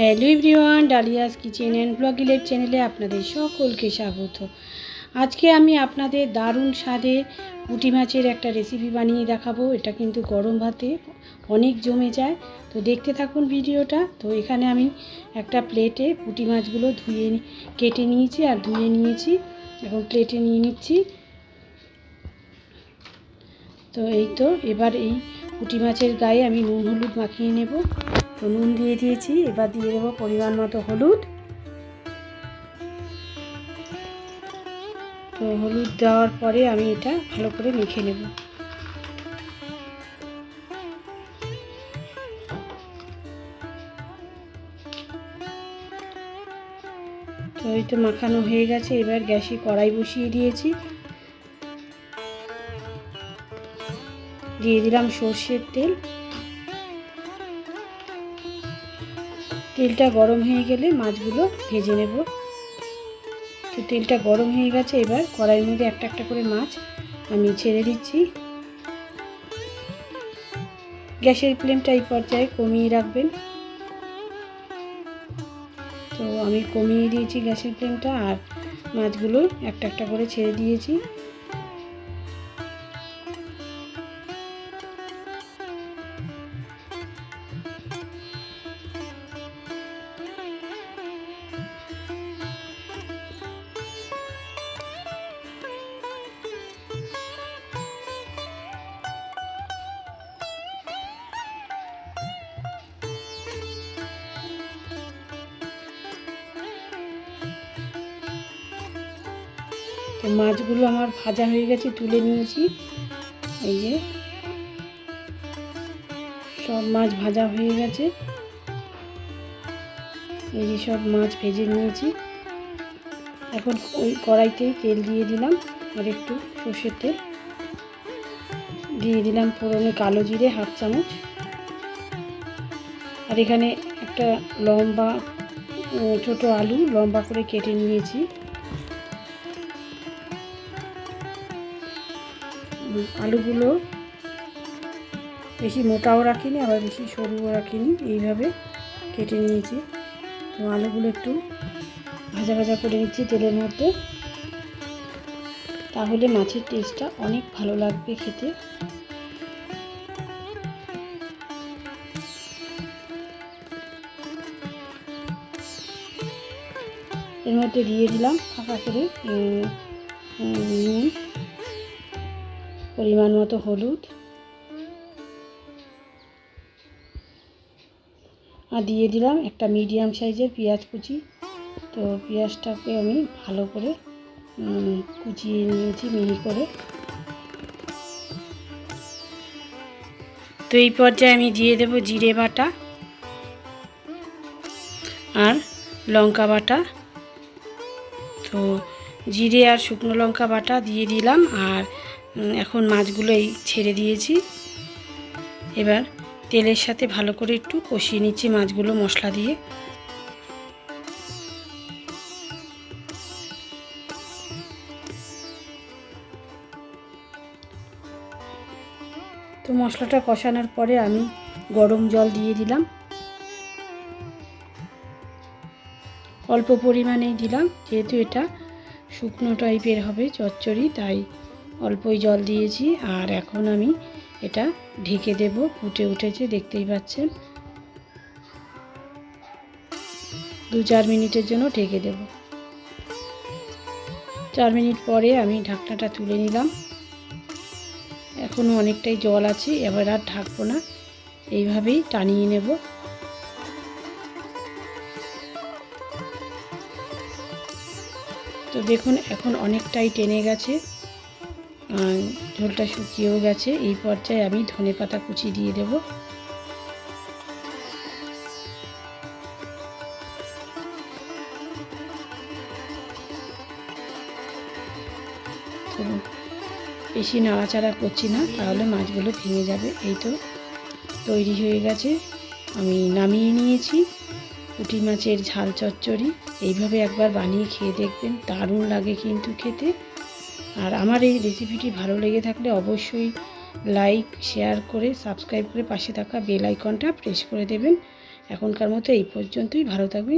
Hello everyone, Dalia's kitchen and ব্লগিলের চ্যানেলে আপনাদের সকলকে স্বাগত। আজকে আমি আপনাদের দারুণ স্বাদে পুঁটি মাছের একটা রেসিপি বানিয়ে দেখাবো। এটা কিন্তু গরম ভাতে অনেক জমে যায়। তো দেখতে থাকুন ভিডিওটা। তো এখানে আমি একটা প্লেটে পুঁটি মাছগুলো ধুয়ে কেটে নিয়েছি আর ধুয়ে নিয়েছি। এখন প্লেটে নিয়ে নিচ্ছি। তো এই তো, এবার এই পুঁটি মাছের গায়ে আমি নুন, হলুদ মাখিয়ে নেব। তো নুন দিয়ে দিয়েছি, এবার দিয়ে দেবো পরিমাণ মতো হলুদ। তো হলুদ দেওয়ার পরে আমি এটা ভালো করে মেখে নেব। তো এই তো মাখানো হয়ে গেছে, এবার গ্যাসে কড়াই বসিয়ে দিয়েছি। দিয়ে দিলাম সর্ষের তেল। তেলটা গরম হয়ে গেলে মাছগুলো ভেজে নেব। তো তেলটা গরম হয়ে গেছে, এবার কড়াইয়ের মধ্যে একটা একটা করে মাছ আমি ছেড়ে দিচ্ছি। গ্যাসের ফ্লেমটা এই পর্যায়ে কমিয়ে রাখবেন। তো আমি কমিয়ে দিয়েছি গ্যাসের ফ্লেমটা আর মাছগুলো একটা একটা করে ছেড়ে দিয়েছি। তো মাছগুলো আমার ভাজা হয়ে গেছে, তুলে নিয়েছি। এই যে সব মাছ ভাজা হয়ে গেছে। এই যে সব মাছ ভেজে নিয়েছি। এখন ওই কড়াইতেই তেল দিয়ে দিলাম, আর একটু সর্ষের তেল। দিয়ে দিলাম ফোড়নে কালো জিরে, হাফ চামচ। আর এখানে একটা লম্বা ছোট আলু লম্বা করে কেটে নিয়েছি। আলুগুলো বেশি মোটাও রাখিনি, আবার বেশি সরুও রাখিনি। এইভাবে কেটে নিয়েছি। তো আলুগুলো একটু ভাজা ভাজা করে নিচ্ছি তেলের মধ্যে। তাহলে মাছের টেস্টটা অনেক ভালো লাগবে খেতে। এর মধ্যে দিয়ে দিলাম ফাঁকা করে নুন। পরিমাণ মতো হলুদ। আর দিয়ে দিলাম একটা মিডিয়াম সাইজের পেঁয়াজ কুচি। তো পেঁয়াজটাকে আমি ভালো করে কুচিয়ে নিয়েছি মিহি করে। তো এই পর্যায়ে আমি দিয়ে দেব জিরে বাটা আর লঙ্কা বাটা। তো জিরে আর শুকনো লঙ্কা বাটা দিয়ে দিলাম আর এখন মাছগুলো এই ছেড়ে দিয়েছি। এবার তেলের সাথে ভালো করে একটু কষিয়ে নিচ্ছি মাছগুলো মশলা দিয়ে। তো মশলাটা কষানোর পরে আমি গরম জল দিয়ে দিলাম। অল্প পরিমাণেই দিলাম, যেহেতু এটা শুকনো টাইপের হবে, চচ্চড়ি, তাই অল্পই জল দিয়েছি আর এখন আমি এটা ঢেকে দেব, ফুটে উঠেছে, দেখতেই পাচ্ছেন। দু চার মিনিটের জন্য ঢেকে দেব। চার মিনিট পরে আমি ঢাকনাটা তুলে নিলাম। এখনও অনেকটাই জল আছে, এবার আর ঢাকবো না। এইভাবেই টানিয়ে নেব। তো দেখুন, এখন অনেকটাই টেনে গেছে। ঝোলটা শুকিয়েও গেছে। এই পর্যায়ে আমি ধনে পাতা কুচি দিয়ে দেব। বেশি নাড়াচাড়া করছি না, তাহলে মাছগুলো ভেঙে যাবে। এই তো তৈরি হয়ে গেছে। আমি নামিয়ে নিয়েছি। পুঁটি মাছের ঝাল চচ্চড়ি। এইভাবে একবার বানিয়ে খেয়ে দেখবেন, দারুণ লাগে কিন্তু খেতে। আর আমার এই রেসিপিটি ভালো লেগে থাকলে অবশ্যই লাইক শেয়ার করে সাবস্ক্রাইব করে পাশে থাকা বেল আইকনটা প্রেস করে দেবেন। এখনকার মতো এই পর্যন্তই। ভালো থাকবেন